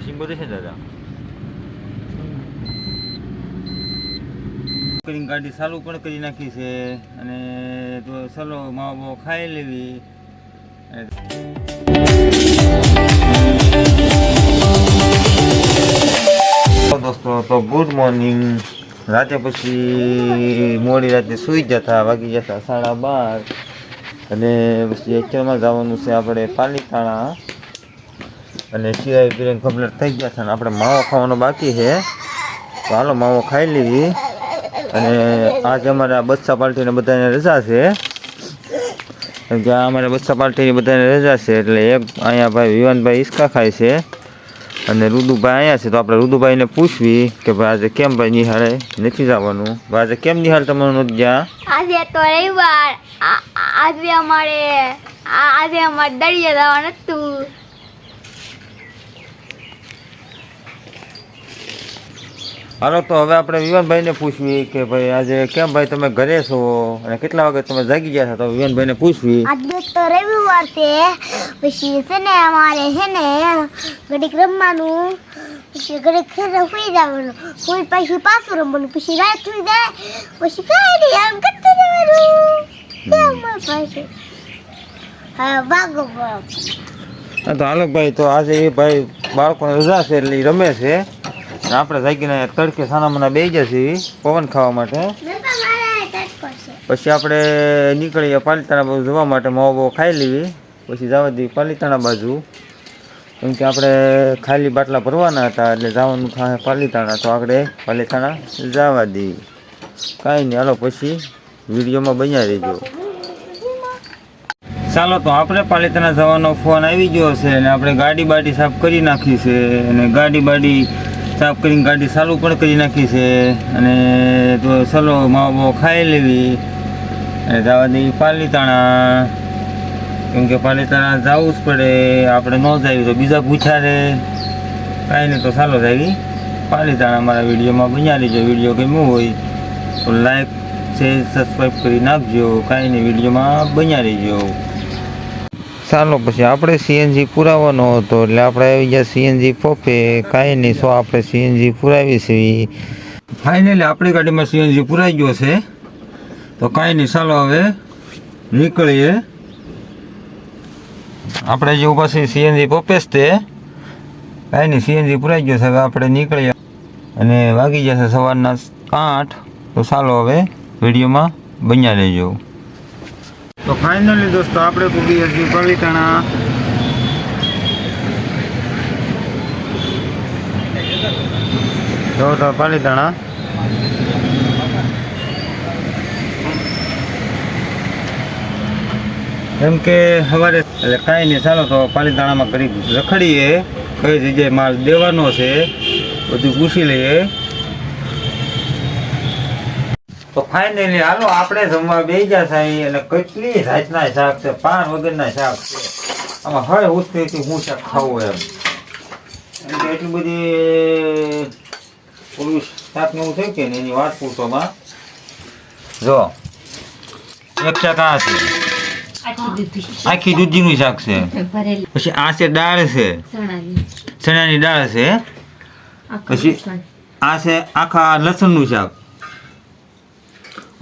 સિંગો છે દાદા કરીને ગાડી ચાલુ પણ કરી નાખી છે અને તો ચાલો માવો બાવો ખાઈ લેવી દોસ્તો તો ગુડ મોર્નિંગ રાતે પછી મોડી રાતે સૂઈ જતા વાગી જતા સાડા બાર અને પછી એકચુઅલમાં જવાનું છે આપણે પાલીતાણા અને સિવાય પીને કમ્પ્લીટ થઈ ગયા છે અને આપણે માવો ખાવાનો બાકી છે. તો હાલો, માવો ખાઈ લેવી. અને આજે અમારા બચ્ચા પાર્ટીને બધાને રજા છે. કેમ કે અમારા બચ્ચા પાર્ટીની બધાને રજા છે, એટલે એક અહીંયા ભાઈ વિવાનભાઈ ઈસકા ખાય છે. અને રુદુભાઈ અહીંયા છે, તો આપણે રુદુભાઈને પૂછવી કે ભાઈ આજે કેમ ભાઈ નિહાળે? નથી જવાનું. ભાઈ આજે કેમ નિહાળ તમારું નથી જ્યાં? આજે તો રવિવાર. આજે અમારે આજે અમારે દરિયા જવાનું હતું. હાલો તો હવે આપણે વિવાનભાઈને પૂછવી કે ભાઈ આજે કેમ ભાઈ તમે ઘરે છો અને કેટલા વાગે તમે જાગી ગયા છો? તો વિવાનભાઈને પૂછવી. આજે તો રવિવાર છે. પછી છે ને અમારે છે ને ઘડીક રમવાનું પછી ઘડીક ખેતર સુઈ જવાનું. ફૂલ પછી પાછું રમવાનું. પછી રાત થઈ જાય પછી કાંઈ નહીં આમ કરતું જવાનું. કેમ પાછું? હા ભાગો તો હાલો ભાઈ તો આજે એ ભાઈ બાળકોને રજા છે એટલે રમે છે. આપણે જાગીને તડકે સાનામાના બે જશે પવન ખાવા માટે. પછી આપણે નીકળીએ પાલીતાણા બાજુ જવા માટે. માવો બાવો ખાઈ લેવી. પછી જવા દઈએ પાલીતાણા બાજુ. કેમ કે આપણે ખાલી બાટલા ભરવાના હતા એટલે જવાનું થાય પાલીતાણા. તો આપણે પાલીતાણા જવા દઈએ. કાંઈ નહીં હાલો પછી વિડીયોમાં બન્યા રહેજો. ચાલો તો આપણે પાલિતાણા જવાનો ફોન આવી ગયો છે અને આપણે ગાડી બાડી સાફ કરી નાખી છે અને ગાડી બાડી સાફ કરીને ગાડી ચાલુ પણ કરી નાખી છે અને તો ચલો માવો બાવો ખાઈ લેવી. અને જવા દેવી પાલીતાણા. કેમ કે પાલીતાણા જવું જ પડે, આપણે ન જાવી તો બીજા પૂછ્યા રે. કાંઈ નહીં તો ચાલો જાવી. પાલીતાણા મારા વિડીયોમાં બન્યા લેજો વીડિયો ગમ્યો હોય તો લાઈક છે સબસ્ક્રાઈબ કરી નાખજો. કાંઈ નહીં, વિડીયોમાં બન્યા રહેજો. ચાલો પછી આપણે સીએનજી પુરાવાનો હતો એટલે આપણે આવી ગયા સીએનજી પોપે. કાંઈ નહીં, સો આપણે સીએનજી પુરાવી છીએ ફાઇનલી આપણી ગાડીમાં સીએનજી પુરાઈ ગયો છે. તો કાંઈ નહીં, ચાલો હવે નીકળીએ. આપણે જે છીએ સીએનજી પોપે જ તે. કાંઈ નહીં, સીએનજી પુરાઈ ગયો છે, હવે આપણે નીકળીએ. અને વાગી જશે સવારના આઠ. તો ચાલો હવે વિડીયોમાં બન્યા રહેજો. તો ફાઇનલી દોસ્તો, આપણે પૂગી હજી પાલીતાણા જો, તો પાલીતાણા એમ કે સવારે એટલે કાંઈ નહીં, ચાલો તો પાલીતાણામાં કરી રખડીએ, કઈ જગ્યાએ માલ દેવાનો છે, બધું પૂછી લઈએ. તો ફાઇનલી હાલો આપણે જમવા બે ગયા સાઈ અને કેટલી જાતના શાક છે પાન વગરના શાક છે. આમાં હવે ઉત્તેથી હું શાક ખાવું એમ. એમ કે એટલી બધી ઓલું શાક ને એવું થયું કે ને એની વાત પૂછોમાં જો એક શાક આ છે. આખી દૂધીનું શાક છે. પછી આ છે દાળ છે. ચણાની. દાળ છે. પછી આ છે આખા લસણનું શાક.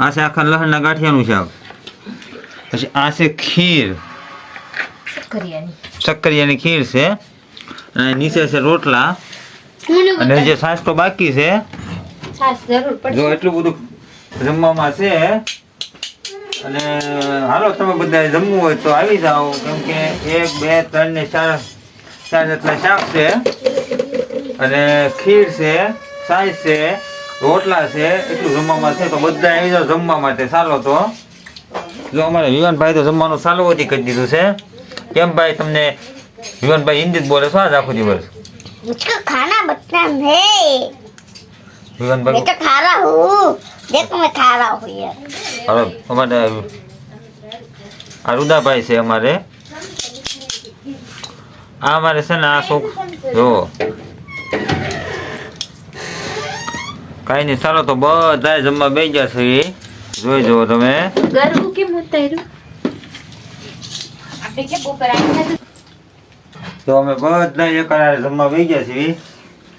આ છે આખા લસણના ગાંઠિયાનું શાક. પછી આ છે ખીર. શક્કરિયાની ખીર છે. અને નીચે છે રોટલા. અને જે છાશ તો બાકી છે. જો એટલું બધું જમવામાં છે. અને હાલો તમે બધા જમવું હોય તો આવી જાઓ. કેમ કે એક બે ત્રણ ને ચાર ચાર જેટલા શાક છે. અને ખીર છે સાઈઝ છે. રોટલા છે એટલું જમવામાં છે તો બધા આવી જાવ જમવા માટે સારો તો. જો અમારે વિવાનભાઈ તો જમવાનું સાલવોથી કરી દીધું છે. કેમ ભાઈ તમને વિવાનભાઈ હિન્દી જ બોલે શું આજ આખો દિવસ? મુજકો ખાના બતના અમારે આ રુદાભાઈ છે અમારે. આ અમારે છે ને આ શોખ જો. કાંઈ નહીં ચાલો તો બધા જમવા બે ગયા છે જોઈ જુઓ તમે. તો અમે બધા એક જમવા બે ગયા છીએ.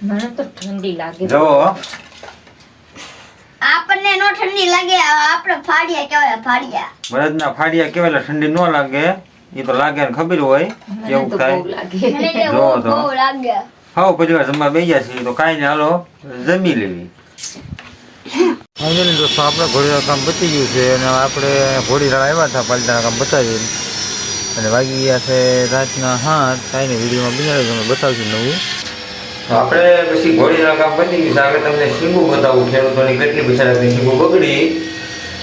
મને તો ઠંડી લાગે. આપણને નો ઠંડી લાગે આપણે ફાડિયા કહેવાય ફાડિયા. બળદના ફાડિયા ઠંડી ન લાગે. એ તો લાગે ને ખબર હોય કેવું થાય. બહુ લાગે. જો તો. હાવ પછી જમવા બે ગયા છીએ. તો કાંઈ નહીં હાલો જમી લેવી. ફાઇનલી દોસ્તો આપણે ઘોડીના કામ પતી ગયું છે અને આપણે ઘોડીરાળ આવ્યા હતા પાલિતાના કામ બતાવીને. અને વાગી ગયા છે રાતના હાથ કાંઈ વિડીયોમાં બિનાડી તમે બતાવશું નવું. આપણે પછી ઘોડીના કામ પતી ગયું છે, આગળ તમને શીંગું બતાવું, ખેડૂતોની કેટલી બિચારાની શીંગું બગડી.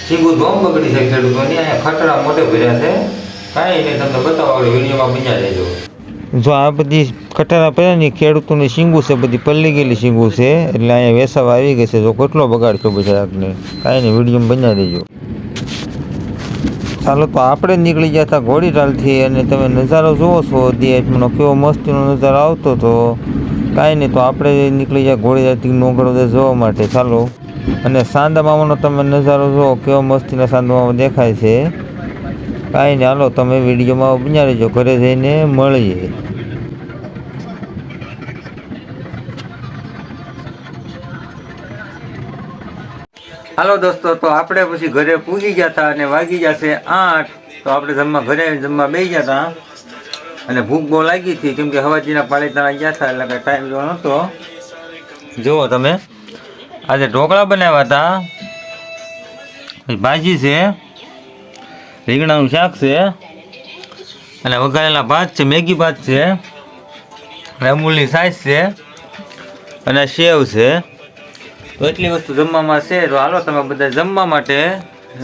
શીંગું ધોમ બગડી છે ખેડૂતોની, અહીંયા ખટરા મોટે ભર્યા છે. કાંઈ નહીં, તમને બતાવો વિડીયોમાં બિના રહેજો. જો આ બધી કટારા પડ્યા ને ખેડૂતોની શીંગું છે, બધી પલ્લી ગયેલી શીંગું છે, એટલે અહીંયા વેસાવા આવી ગઈ છે. જો કેટલો બગાડ થયો બજારને કાંઈ નહીં વીડિયો બનાવી દેજો. ચાલો તો આપણે નીકળી ગયા હતા ઘોડીરાલથી અને તમે નજારો જુઓ છો. દિયાટનો કેવો મસ્તીનો નજારો આવતો હતો. કાંઈ નહીં, તો આપણે નીકળી ગયા ઘોડીરાલથી નોગળોદર જોવા માટે. ચાલો. અને સાંદા મામાનો તમે નજારો જુઓ કેવો મસ્તીના સાંદા મામા દેખાય છે. કાંઈ નહીં, હાલો, તમે વિડીયોમાં બન્યા રહેજો, ઘરે જઈને મળીએ. હાલો દોસ્તો, તો આપણે પછી ઘરે પૂગી ગયા હતા અને વાગી ગયા છે આઠ. તો આપણે જમવા, ઘરે જમવા બેસી ગયા હતા. અને ભૂખ બહુ લાગી હતી, કેમ કે હવાજીના પાલિતાણા ગયા હતા, એટલે કાંઈ ટાઈમ જોવો નહોતો. જુઓ તમે, આજે ઢોકળા બનાવ્યા હતા. ભાજી છે. રીંગણાનું શાક છે. અને વઘારેલા ભાત છે, મેગી ભાત છે અમૂલની સાઈઝ છે, અને સેવ છે. તો એટલી વસ્તુ જમવામાં છે. તો હાલો, તમે બધા જમવા માટે,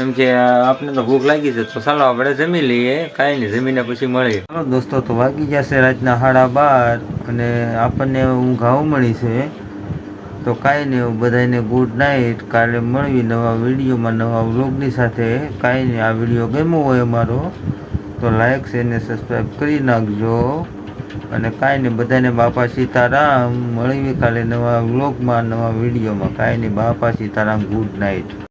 એમ કે આપને તો ભૂખ લાગી છે, તો ચાલો આપણે જમી લઈએ. કાંઈ નહીં, જમીને પછી મળીએ. દોસ્તો, તો વાગી છે રાતના સાડા બાર, અને આપણને ઊંઘ આવું મળી છે. તો કાંઈ નહીં બધાને ગુડ નાઇટ કાલે મળવી નવા વિડીયોમાં નવા વ્લોગની સાથે. કાંઈ નહીં, આ વીડિયો ગમ્યો હોય અમારો, તો લાઇક છે એને સબસ્ક્રાઈબ કરી નાખજો. અને કાંઈ નહીં બધાને બાપા સીતારામ. મળવી કાલે નવા વ્લોગમાં, નવા વિડીયોમાં. કાંઈ નહીં, બાપા સીતારામ ગુડ નાઇટ